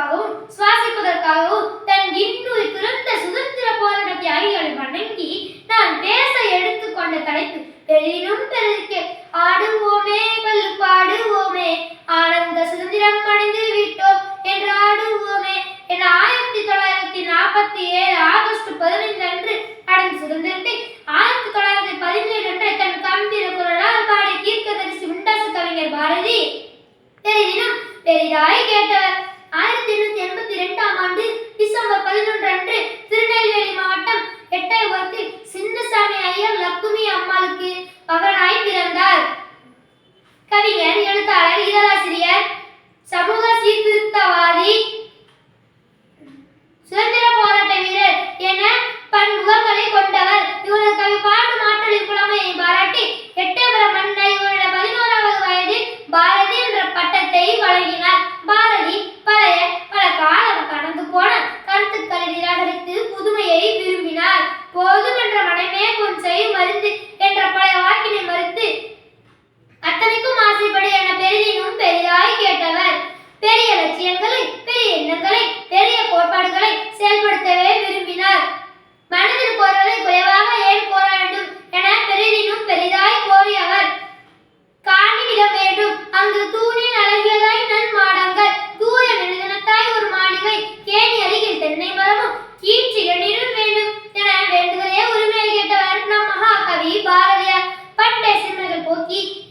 உண்பதற்காகவும் சுவாசிப்பதற்காகவும் தன் இன்னுயிர் துறந்த சுதந்திர போராட்ட தியாகிகளை வணங்கி நான் பேச எடுத்துக்கொண்ட தலைப்பு பெரினும் பெருக்கே ஆடுவோமே பல்லு பாடுவோமே ஆனந்த சுதந்திரம் அடைந்து விட்டோம் என்று ஆடுவோமே என ஆயிரத்தி தொள்ளாயிரத்தி நாற்பத்தி ஏழு ஆகஸ்ட் பதினைந்து அன்று அடைந்த சுதந்திரத்தை ஆயிரத்தி தொள்ளாயிரத்தி பதினேழு அன்று தன் கம்பீர குரலால் பாடிய கீர்க்கதரிசி உண்டாசு கவிஞர் பாரதி பெரிதினும் பெரிதாய் கேட்டவர். ஆயிரத்தி எண்ணூத்தி எண்பத்தி இரண்டாம் ஆண்டு டிசம்பர் பதினொன்று அன்று 一